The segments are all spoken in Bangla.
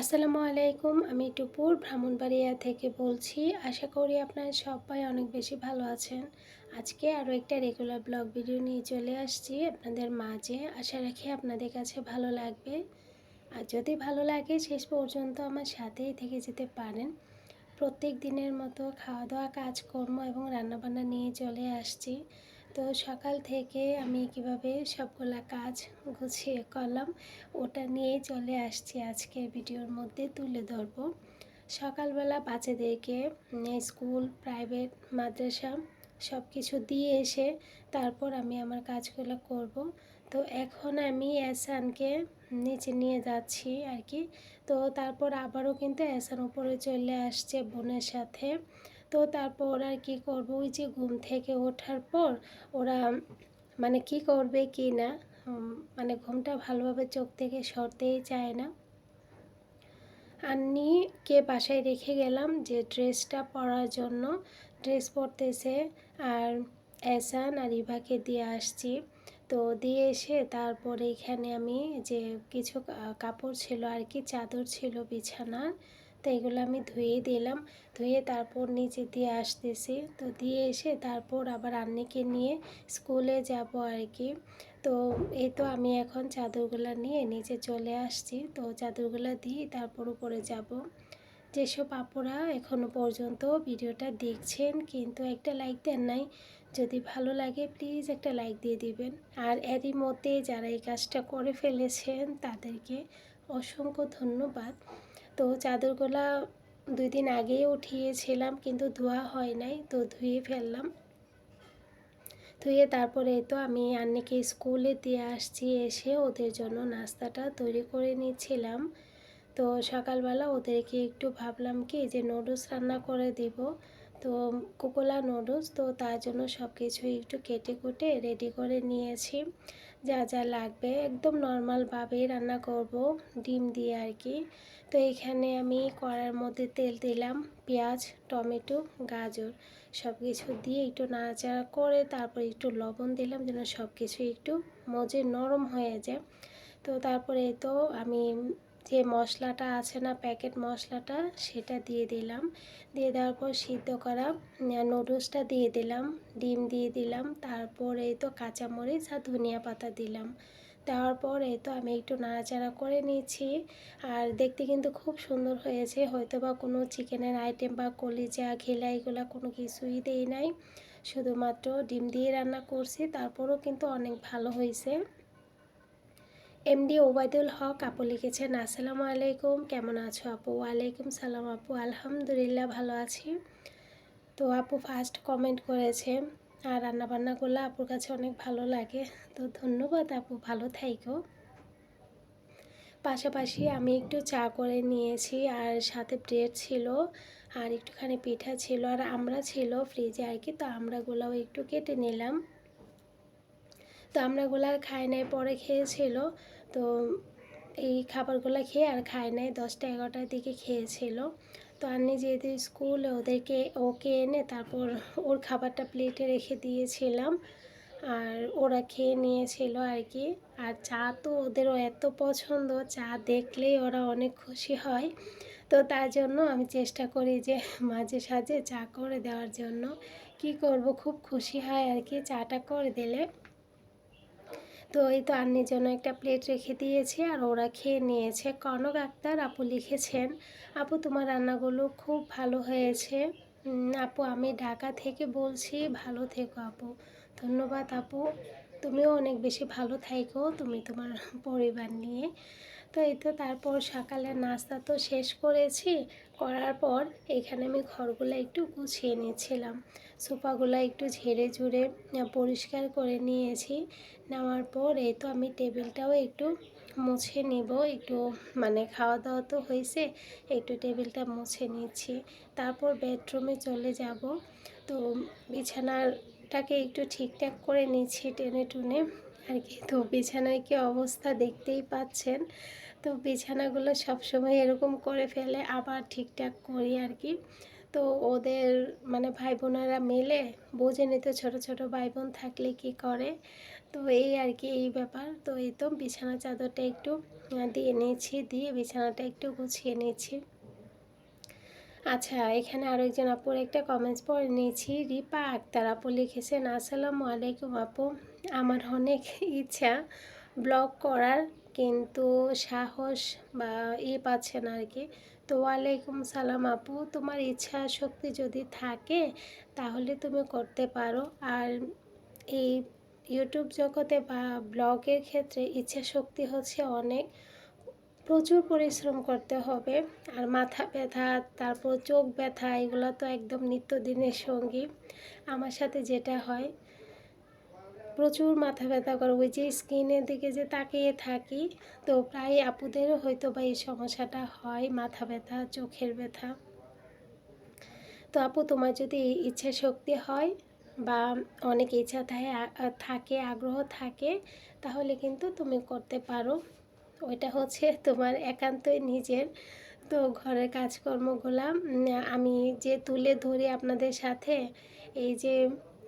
আসসালামু আলাইকুম, আমি টুপুর ব্রাহ্মণবাড়িয়া থেকে বলছি। আশা করি আপনারা সবাই অনেক বেশি ভালো আছেন। আজকে আরও একটা রেগুলার ব্লগ ভিডিও নিয়ে চলে আসছি আপনাদের মাঝে। আশা রাখি আপনাদের কাছে ভালো লাগবে। আর যদি ভালো লাগে, শেষ পর্যন্ত আমার সাথেই থেকে যেতে পারেন। প্রত্যেক দিনের মতো খাওয়া দাওয়া কাজকর্ম এবং রান্নাবান্না নিয়ে চলে আসছি। তো সকাল থেকে আমি কীভাবে সবগুলা কাজ গুছিয়ে করলাম, ওটা নিয়েই চলে আসছি আজকে ভিডিওর মধ্যে তুলে ধরবো। সকালবেলা বাচ্চাদেরকে স্কুল, প্রাইভেট, মাদ্রাসা সব কিছু দিয়ে এসে তারপর আমি আমার কাজগুলো করব। তো এখন আমি এসানকে নিচে নিয়ে যাচ্ছি আর কি। তো তারপর আবারও কিন্তু এসান উপরে চলে আসছে বোনের সাথে। তো তারপর আর কি করব? ওই যে ঘুম থেকে ওঠার পর ওরা মানে কি করবে কি না মানে ঘুমটা ভালোভাবে চোখ থেকে সরতেই চায় না। আন্নিকে বাসায় রেখে গেলাম যে ড্রেসটা পরার জন্য। ড্রেস পরতেছে আর এসান আর ইভাকে দিয়ে আসছি। তো দিয়ে এসে তারপরে এখানে আমি যে কিছু কাপড় ছিল আর কি, চাদর ছিল বিছানার। তো এগুলো আমি ধুয়ে দিলাম। ধুয়ে তারপর নিচে দিয়ে আসতেছি। তো দিয়ে এসে তারপর আবার আন্নিকে নিয়ে স্কুলে যাব আর কি। তো এই তো আমি এখন চাদরগুলো নিয়ে নিচে চলে আসছি। তো চাদরগুলো দিয়ে তারপর উপরে যাব। যেসব আপুরা এখনও পর্যন্ত ভিডিওটা দেখছেন কিন্তু একটা লাইক দেন নাই, যদি ভালো লাগে প্লিজ একটা লাইক দিয়ে দিবেন। আর এরই মতে যারা এই কাজটা করে ফেলেছেন তাদেরকে অসংখ্য ধন্যবাদ। তো চাদরগুলা দুই দিন আগেই উঠিয়েছিলাম, কিন্তু ধোয়া হয় নাই, তো ধুয়ে ফেললাম। ধুয়ে তারপরে তো আমি আন্নিকে স্কুলে দিয়ে আসছি, এসে ওদের জন্য নাস্তাটা তৈরি করে নিচ্ছিলাম। তো সকালবেলা ওদেরকে একটু ভাবলাম কি যে নুডলস রান্না করে দিব। তো কোকোলা নুডলস তো তার জন্য সব কিছু একটু কেটে কুটে রেডি করে নিয়েছি। যা যা লাগবে, একদম নর্মালভাবেই রান্না করব, ডিম দিয়ে আর কি। তো এখানে আমি কড়ার মধ্যে তেল দিলাম, পেঁয়াজ, টমেটো, গাজর সব কিছু দিয়ে একটু নাড়াচাড়া করে তারপর একটু লবণ দিলাম যেন সব কিছু একটু মজে নরম হয়ে যায়। তো তারপরে তো আমি যে মশলাটা আছে না প্যাকেট মশলাটা, সেটা দিয়ে দিলাম। দিয়ে দেওয়ার পর সিদ্ধ করা নুডলসটা দিয়ে দিলাম, ডিম দিয়ে দিলাম, তারপর এই তো কাঁচামরিচ আর ধনিয়া পাতা দিলাম। দেওয়ার পর এই তো আমি একটু নাড়াচাড়া করে নিয়েছি আর দেখতে কিন্তু খুব সুন্দর হয়েছে হয়তো বা কোনো চিকেনের আইটেম বা কলিজা, ঘেলা, এগুলো কোনো কিছুই দেই নাই। শুধুমাত্র ডিম দিয়ে রান্না করছি, তারপরও কিন্তু অনেক ভালো হয়েছে। এমডি ওবায়দুল হক আপু লিখেছেন, আসসালামু আলাইকুম, কেমন আছো আপু? ওয়ালাইকুম সালাম আপু, আলহামদুলিল্লাহ ভালো আছি। তো আপু ফার্স্ট কমেন্ট করেছে, আর রান্নাবান্নাগুলো আপুর কাছে অনেক ভালো লাগে। তো ধন্যবাদ আপু, ভালো থাইকো। পাশাপাশি আমি একটু চা করে নিয়েছি, আর সাথে ব্রেড ছিল, আর একটুখানি পিঠা ছিল, আর আমরা ছিল ফ্রিজে আর কি, তো আমরাগুলোও একটু কেটে নিলাম। তো আমরাগুলো খাই নাই, পরে খেয়েছিল। তো এই খাবারগুলো খেয়ে আর খায় নাই, দশটা এগারোটার দিকে খেয়েছিল। তো আন্নি যেহেতু স্কুলে ওদেরকে, ওকে এনে তারপর ওর খাবারটা প্লেটে রেখে দিয়েছিলাম। আর ওরা খেয়ে নিয়েছিল আর কি। আর চা তো ওদেরও এত পছন্দ, চা দেখলেই ওরা অনেক খুশি হয়। তো তার জন্য আমি চেষ্টা করি যে মাঝে সাঝে চা করে দেওয়ার জন্য। কি করব, খুব খুশি হয় আর কি চাটা করে দিলে। তো এই তো আন্নির জন্য একটা প্লেট রেখে দিয়েছি আর ওরা খেয়ে নিয়েছে। কনক আক্তার আপু লিখেছেন, আপু, তোমার রান্নাগুলো খুব ভালো হয়েছে। আপু, আমি ঢাকা থেকে বলছি, ভালো থেকো আপু। ধন্যবাদ আপু। তুমিও অনেক বেশি ভালো থাইকো তুমি তোমার পরিবার নিয়ে। তো এই তো তারপর সকালে নাস্তা তো শেষ করেছি। করার পর এখানে আমি ঘরগুলো একটু গুছিয়ে নিয়েছিলাম সোফাগুলো একটু ঝেড়ে ঝুড়ে পরিষ্কার করে নিয়েছি। নেওয়ার পর এই তো আমি টেবিলটাও একটু মুছে নিব। একটু মানে খাওয়া দাওয়া তো হয়েছে, একটু টেবিলটা মুছে নিচ্ছি। তারপর বেডরুমে চলে যাব। তো বিছানাটাকে একটু ঠিকঠাক করে নিচ্ছি টেনে টুনে। আর কি, তো বিছানায় কি অবস্থা দেখতেই পাচ্ছেন? তো বিছানাগুলো সবসময় এরকম করে ফেলে, আবার ঠিকঠাক করি আর কি। তো ওদের মানে ভাই বোনেরা মিলে বোঝেনি তো ছোটো ছোটো ভাই বোন থাকলে কি করে? তো তো এই আর কি, এই ব্যাপার। তো এই তো বিছানা চাদরটা একটু দিয়ে নিয়েছি, দিয়ে বিছানাটা একটু গুছিয়ে নিয়েছি। আচ্ছা এখানে আরও একজন আপুর একটা কমেন্টস পড়ে নিয়েছি। রিপা আক্তার আপু লিখেছেন, আসসালামু আলাইকুম আপু। আমার অনেক ইচ্ছা ব্লগ করার, কিন্তু সাহস বা ই পাচ্ছে না আর কি। তো ওয়ালাইকুম সালাম আপু। তোমার ইচ্ছা শক্তি যদি থাকে, তাহলে তুমি করতে পারো। আর এই ইউটিউব জগতে বা ব্লগের ক্ষেত্রে ইচ্ছা শক্তি হচ্ছে অনেক। প্রচুর পরিশ্রম করতে হবে। আর মাথা ব্যথা, তারপর চোখ ব্যথা, এগুলো তো একদম নিত্যদিনের সঙ্গী। আমার সাথে যেটা হয় প্রচুর মাথা ব্যথা করে। ওই যে স্কিনের দিকে যে তাকিয়ে থাকি, তো প্রায় আপুদেরও হয়তো বা এই সমস্যাটা হয়, মাথা ব্যথা, চোখের ব্যথা। তো আপু, তোমার যদি ইচ্ছা শক্তি হয় বা অনেক ইচ্ছা থাকে থাকে, আগ্রহ থাকে, তাহলে কিন্তু তুমি করতে পারো। ওইটা হচ্ছে তোমার একান্তই নিজের। তো ঘরের কাজকর্মগুলা আমি যে তুলে ধরি আপনাদের সাথে, এই যে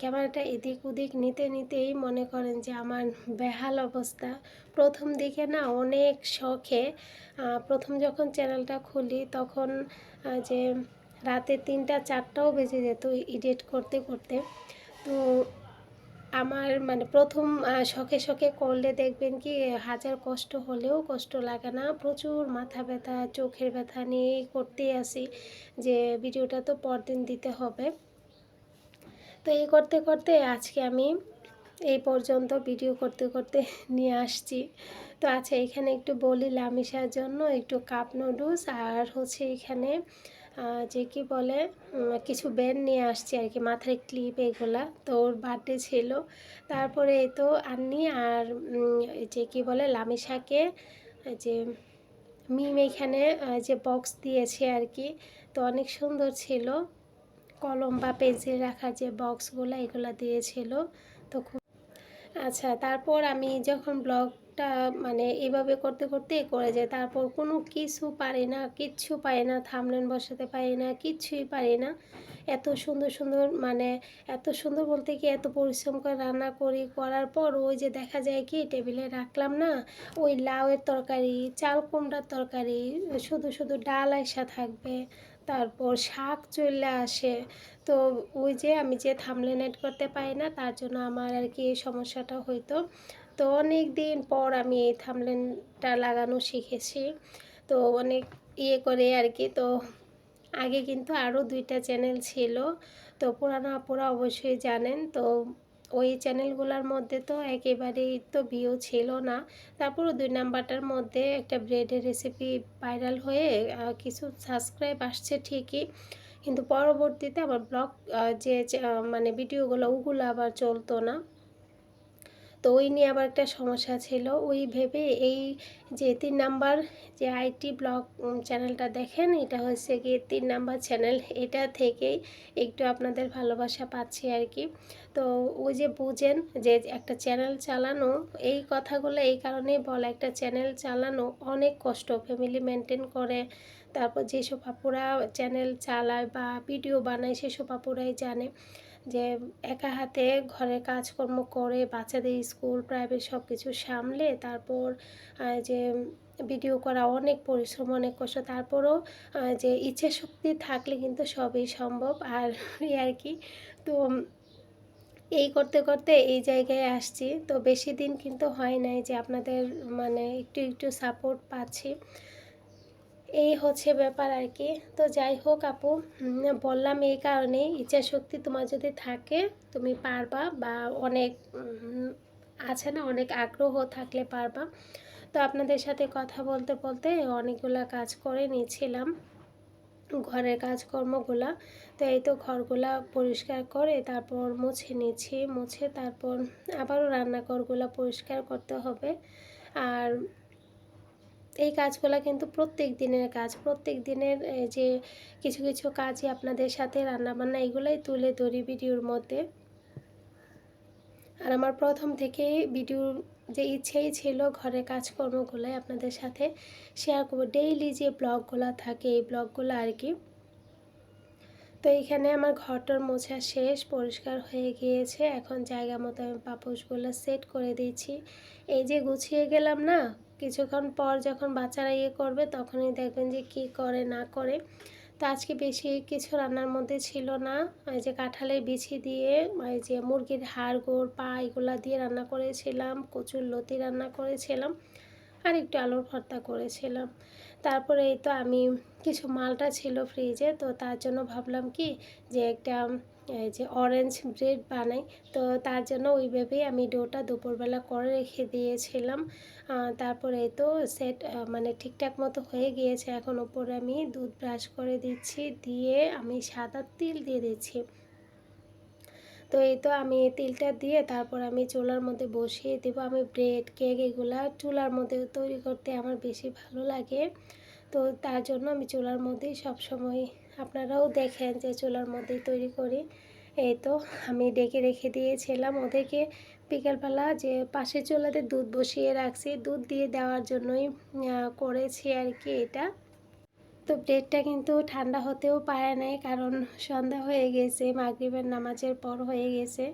ক্যামেরাটা এদিক ওদিক নিতে নিতেই মনে করেন যে আমার বেহাল অবস্থা। প্রথম দিকে না অনেক শখে প্রথম যখন চ্যানেলটা খুলি তখন যে রাতে তিনটা চারটাও বেজে যেত এডিট করতে করতে। তো আমার মানে প্রথম শখে শখে করলে দেখবেন কি হাজার কষ্ট হলেও কষ্ট লাগে না। প্রচুর মাথা ব্যথা, চোখের ব্যথা নিয়েই করতেই আসি যে ভিডিওটা তো পরদিন দিতে হবে। তো এই করতে করতে আজকে আমি এই পর্যন্ত ভিডিও করতে করতে নিয়ে আসছি। তো আচ্ছা এখানে একটু বলি লামিসার জন্য একটু কাপ নুডলস আর হচ্ছে এখানে যে কি বলে কিছু ব্যান্ড নিয়ে আসছি আর কি, মাথার ক্লিপ এগুলা। তো ওর বার্থডে ছিল। তারপরে এই তো আন্নি আর যে কি বলে, লামিসাকে, এই যে মিম এখানে যে বক্স দিয়েছে আর কি। তো অনেক সুন্দর ছিল। কলম বা পেন্সিল রাখার যে বক্সগুলো এগুলো দিয়েছিল, তো খুব আচ্ছা তারপর আমি যখন ব্লগটা মানে এভাবে করতে করতে করে যাই, তারপর কোনো কিছু পারি না, কিচ্ছু পারি না, থামলেন বসাতে পারি না কিচ্ছুই পারি না। এত সুন্দর সুন্দর মানে এত সুন্দর বলতে কি এত পরিশ্রম করে রান্না করি, করার পর ওই যে দেখা যায় কি টেবিলে রাখলাম না, ওই লাউয়ের তরকারি, চাল কুমড়ার তরকারি, শুধু শুধু ডাল আইসা থাকবে। তারপর শাক চলে আসে। তো ওই যে আমি যে থামলে নেট করতে পারি না, তার জন্য আমার আর কি এই সমস্যাটা হইতো। তো অনেক দিন পর আমি এই থামলেনটা লাগানো শিখেছি। তো অনেক ইয়ে করে আর কি। তো আগে কিন্তু আরও দুইটা চ্যানেল ছিল। তো পুরানো আপুরা অবশ্যই জানেন। তো ওই চ্যানেলগুলোর মধ্যে তো একেবারেই তো ভিউ ছিল না। তারপরও দুই নাম্বারটার মধ্যে একটা ব্রেডের রেসিপি ভাইরাল হয়ে কিছু সাবস্ক্রাইব আসছে ঠিকই। কিন্তু পরবর্তীতে আমার ব্লগ যে যে, মানে ভিডিওগুলো ওগুলো আবার চলতো না। তো ওই নিয়ে আবার একটা সমস্যা ছিল। ওই ভেবে এই যে তিন নাম্বার যে আইটি ব্লগ চ্যানেলটা দেখেন, এটা হচ্ছে কি তিন নাম্বার চ্যানেল। এটা থেকেই একটু আপনাদের ভালোবাসা পাচ্ছি আর কি। তো ওই যে বুঝেন যে একটা চ্যানেল চালানো, এই কথাগুলো এই কারণেই বলে, একটা চ্যানেল চালানো অনেক কষ্ট। ফ্যামিলি মেনটেন করে, তারপর যেসব আপুরা চ্যানেল চালায় বা ভিডিও বানায়, সেসব আপুরাই জানে। যে একা হাতে ঘরের কাজকর্ম করে বাচ্চাদের স্কুল, প্রাইভেট সব কিছু সামলে তারপর যে ভিডিও করা অনেক পরিশ্রম, অনেক কষ্ট, তারপরও যে ইচ্ছে শক্তি থাকলে কিন্তু সবই সম্ভব। আর আর কি, তো এই করতে করতে এই জায়গায় আসছি। তো বেশি দিন কিন্তু হয় নাই যে আপনাদের মানে একটু একটু সাপোর্ট পাচ্ছি। এই হচ্ছে ব্যাপার আর কি। তো যাই হোক আপু বললাম এই কারণে ইচ্ছা শক্তি তোমার যদি থাকে, তুমি পারবা বা অনেক আছে না, অনেক আগ্রহ থাকলে পারবা। তো আপনাদের সাথে কথা বলতে বলতে অনেকগুলা কাজ করে নিয়েছিলাম, ঘরের কাজকর্মগুলা। তো এই তো ঘরগুলা পরিষ্কার করে তারপর মুছে নিচ্ছি মুছে তারপর আবারও রান্নাঘরগুলা পরিষ্কার করতে হবে। আর এই কাজগুলো কিন্তু প্রত্যেক দিনের কাজ। প্রত্যেক দিনের যে কিছু কিছু কাজই আপনাদের সাথে রান্নাবান্না এগুলোই তুলে ধরি ভিডিওর মধ্যে। আর আমার প্রথম থেকে ভিডিওর যে ইচ্ছেই ছিল ঘরের কাজকর্মগুলোই আপনাদের সাথে শেয়ার করব। ডেইলি যে ব্লগগুলো থাকে, এই ব্লগগুলো আর কি। তো এইখানে আমার ঘরটার মোছা শেষ, পরিষ্কার হয়ে গিয়েছে। এখন জায়গা মতো আমি পাপোশগুলো সেট করে দিয়েছি এই যে গুছিয়ে গেলাম না কিছুক্ষণ পর যখন বাচ্চারা ইয়ে করবে, তখনই দেখবেন যে কি করে, না করে। তো আজকে বেশি কিছু রান্নার মধ্যে ছিল না। এই যে কাঁঠালের বিছি দিয়ে, এই যে মুরগির হাড়, গোড়, পা এগুলা দিয়ে রান্না করেছিলাম, কচুর লতি রান্না করেছিলাম, আর একটু আলুর ভর্তা করেছিলাম। তারপরে এই তো আমি কিছু মালটা ছিল ফ্রিজে তো তার জন্য ভাবলাম কি যে একটা যে অরেঞ্জ ব্রেড বানাই, তো তার জন্য ওইভাবেই আমি ডোটা দুপুরবেলা করে রেখে দিয়েছিলাম। তারপরে তো সেট মানে ঠিকঠাক মতো হয়ে গিয়েছে। এখন উপরে আমি দুধ ব্রাশ করে দিচ্ছি, দিয়ে আমি সাদা তিল দিয়ে দিচ্ছি। তো এই তো আমি তিলটা দিয়ে তারপর আমি চুলার মধ্যে বসিয়ে দেব। আমি ব্রেড কেক এগুলা চুলার মধ্যে তৈরি করতে আমার বেশি ভালো লাগে। তো তার জন্য আমি চুলার মধ্যেই সবসময় আপনারাও দেখেন যে চুলার মধ্যেই তৈরি করি। এই তো আমি ডেকে রেখে দিয়েছিলাম ওদেরকে। বিকেলবেলা যে পাশে চুলাতে দুধ বসিয়ে রাখছি, দুধ দিয়ে দেওয়ার জন্যই করেছি আর কি এটা। তো ব্রেডটা কিন্তু ঠান্ডা হতেও পারে নাই কারণ সন্ধ্যা হয়ে গেছে, মাগরিবের নামাজের পর হয়ে গেছে।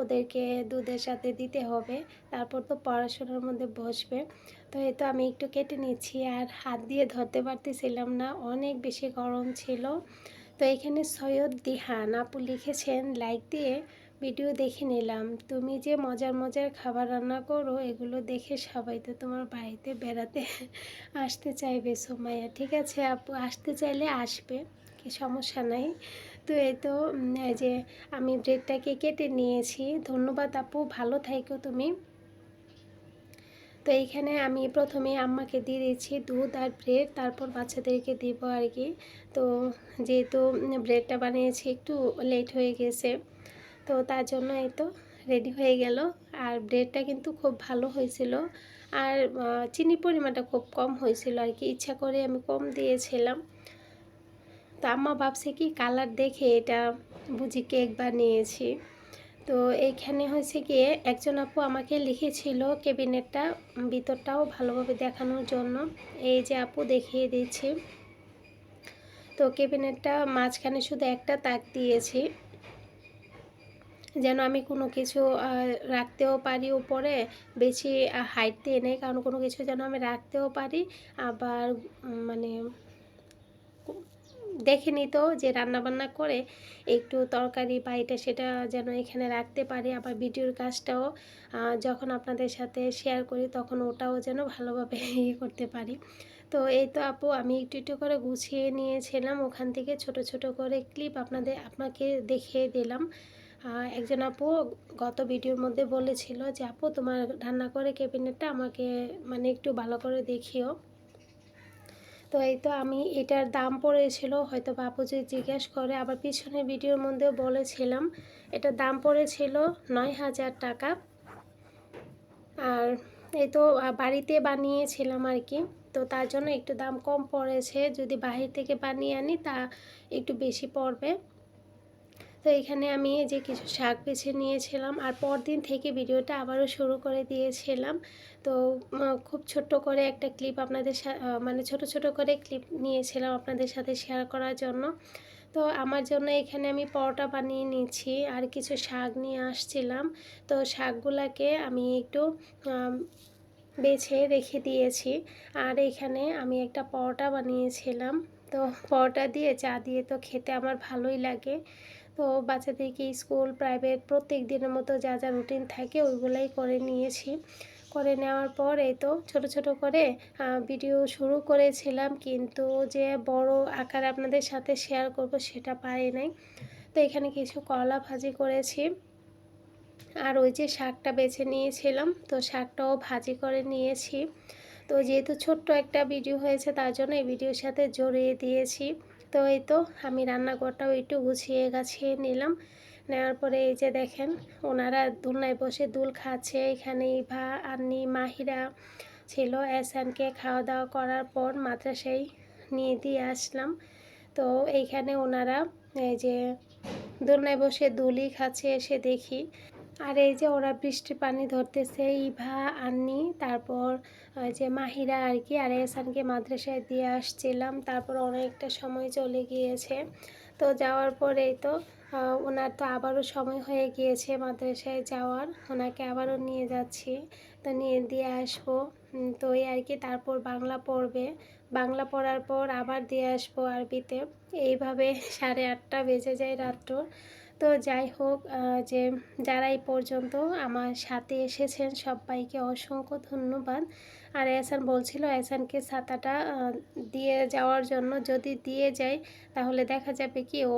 ওদেরকে দুধের সাথে দিতে হবে। তারপর তো পড়াশোনার মধ্যে বসবে। তো এই তো আমি একটু কেটে নিচ্ছি আর হাত দিয়ে ধরতে পারতেছিলাম না, অনেক বেশি গরম ছিল। তো এখানে সৈয়দ দিহান, আপু লিখেছেন লাইক দিয়ে ভিডিও দেখে নিলাম। তুমি যে মজার মজার খাবার রান্না করো, এগুলো দেখে সবাই তো তোমার বাড়িতে বেড়াতে আসতে চাইবে সোমাইয়া। ঠিক আছে আপু, আসতে চাইলে আসবে, কি সমস্যা নাই। তো এই তো যে আমি ব্রেডটাকে কেটে নিয়েছি। ধন্যবাদ আপু, ভালো থাইকো তুমি। তো এইখানে আমি প্রথমে আম্মাকে দিয়ে দিয়েছি দুধ আর ব্রেড, তারপর বাচ্চাদেরকে দিব আর কি। তো যেহেতু ব্রেডটা বানিয়েছি, একটু লেট হয়ে গেছে। তো তার জন্য এই তো রেডি হয়ে গেল। আর ব্রেডটা কিন্তু খুব ভালো হয়েছিল। আর চিনি পরিমাণটা খুব কম হয়েছিল আর কি। ইচ্ছা করে আমি কম দিয়েছিলাম। তো আম্মা ভাবছে কি কালার দেখে এটা বুঝি কেক বানিয়েছি। তো এইখানে হয়েছে গিয়ে একজন আপু আমাকে লিখেছিল কেবিনেটটা ভিতরটাও ভালোভাবে দেখানোর জন্য। এই যে আপু দেখিয়ে দিচ্ছি। তো কেবিনেটটা মাঝখানে শুধু একটা তাক দিয়েছি। যেন আমি কোনো কিছু রাখতেও পারি উপরে, বেশি হাইট দিয়ে নেই, কারণ কোনো কিছু যেন আমি রাখতেও পারি, আবার মানে দেখে নিত যে রান্নাবান্না করে একটু তরকারি বা এটা সেটা যেন এখানে রাখতে পারি। আবার ভিডিওর কাজটাও যখন আপনাদের সাথে শেয়ার করি তখন ওটাও যেন ভালোভাবে ইয়ে করতে পারি। তো এই তো আপু, আমি একটু একটু করে গুছিয়ে নিয়েছিলাম। ওখান থেকে ছোট ছোট করে ক্লিপ আপনাদের, আপনাকে দেখিয়ে দিলাম। একজন আপু গত ভিডিওর মধ্যে বলেছিল যে, আপু, তোমার রান্না করে ক্যাবিনেটটা আমাকে মানে একটু ভালো করে দেখিও। তো এই তো আমি এটার দাম পড়েছিল, হয়তো বাপুজি জিজ্ঞেস করে, আবার পিছনের ভিডিওর মধ্যেও বলেছিলাম, এটার দাম পড়েছিল নয় হাজার টাকা। আর এই তো বাড়িতে বানিয়েছিলাম আর কি, তো তার জন্য একটু দাম কম পড়েছে, যদি বাহির থেকে বানিয়ে আনি তা একটু বেশি পড়বে। তো এখানে আমি যে কিছু শাক বেছে নিয়েছিলাম আর পরদিন থেকে ভিডিওটা আবারও শুরু করে দিয়েছিলাম। তো খুব ছোট্ট করে একটা ক্লিপ আপনাদের মানে ছোট ছোট করে ক্লিপ নিয়েছিলাম আপনাদের সাথে শেয়ার করার জন্য। তো আমার জন্য এখানে আমি পরোটা বানিয়ে নিচ্ছি আর কিছু শাক নিয়ে আসছিলাম। তো শাকগুলাকে আমি একটু বেছে রেখে দিয়েছি। আর এখানে আমি একটা পরোটা বানিয়েছিলাম। তো পরোটা দিয়ে চা দিয়ে তো খেতে আমার ভালোই লাগে। তো বাচ্চাদেরকে স্কুল প্রাইভেট প্রত্যেক দিনের মতো যা যা রুটিন থাকে ওইগুলাই করে নিয়েছি। করে নেওয়ার পর এই তো ছোট ছোট করে ভিডিও শুরু করেছিলাম কিন্তু যে বড় আকার আপনাদের সাথে শেয়ার করব সেটা পারি নাই। তো এখানে কিছু কলা ভাজি করেছি। আর ওই যে শাকটা বেছে নিয়েছিলাম, তো শাকটাও ভাজি করে নিয়েছি। তো যেহেতু ছোট্ট একটা ভিডিও হয়েছে তার জন্য এই ভিডিওর সাথে জড়িয়ে দিয়েছি। তো এই তো আমি রান্নাঘরটাও একটু গুছিয়ে গাছিয়ে নিলাম। নেওয়ার পরে এই যে দেখেন, ওনারা দোলনায় বসে দুল খাচ্ছে। এখানে ইভা আন্নি, মাহিরা ছিল। এসানকে খাওয়া দাওয়া করার পর মাদ্রাসায় নিয়ে দিয়ে আসলাম। তো এইখানে ওনারা এই যে দোলনায় বসে দুলি খাচ্ছে, এসে দেখি। আর এই যে ওরা বৃষ্টির পানি ধরতেছে, ইভা, আন্নি, তারপর যে মাহিরা আর কি, আর এসানকে মাদ্রাসায় দিয়ে আসছিলাম। তারপর অনেকটা সময় চলে গিয়েছে। তো যাওয়ার পরেই তো ওনার তো আবারও সময় হয়ে গিয়েছে মাদ্রাসায় যাওয়ার। ওনাকে আবারও নিয়ে যাচ্ছি। তো নিয়ে দিয়ে আসব। তো এই আর কি, তারপর বাংলা পড়বে। বাংলা পড়ার পর আবার দিয়ে আসব আরবিতে। এইভাবে সাড়ে আটটা বেজে যায় রাত্র। তো যাই হোক যে যারা এই পর্যন্ত আমার সাথে এসেছেন সবাইকে অসংখ্য ধন্যবাদ। আর এহসান বলছিল এসানকে ছাতাটা দিয়ে যাওয়ার জন্য যদি দিয়ে যায়, তাহলে দেখা যাবে কি ও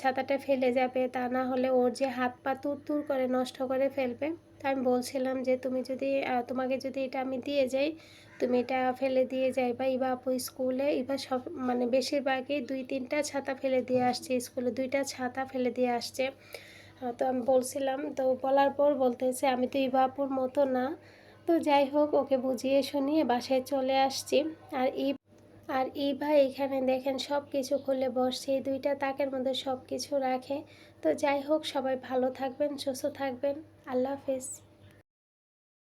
ছাতাটা ফেলে যাবে। তা না হলে ওর যে হাত পা তুর তুর করে নষ্ট করে ফেলবে। তা আমি বলছিলাম যে, তুমি যদি তোমাকে যদি এটা আমি দিয়ে যাই, তুমি এটা ফেলে দিয়ে যাইবা ইবা আপু স্কুলে, ইবা সব মানে বেশিরভাগই দুই তিনটা ছাতা ফেলে দিয়ে আসছে স্কুলে, দুইটা ছাতা ফেলে দিয়ে আসছে। তো আমি বলছিলাম, তো বলার পর বলতেছে, আমি তো ইবা আপুর মতো না। তো যাই হোক, ওকে বুঝিয়ে শুনিয়ে বাসায় চলে আসছি। আর ই, আর এই ভাই এখানে দেখেন সব কিছু খুলে বসছে, এই দুইটা তাকের মধ্যে সব কিছু রাখে। তো যাই হোক, সবাই ভালো থাকবেন, সুস্থ থাকবেন। আল্লাহ হাফেজ।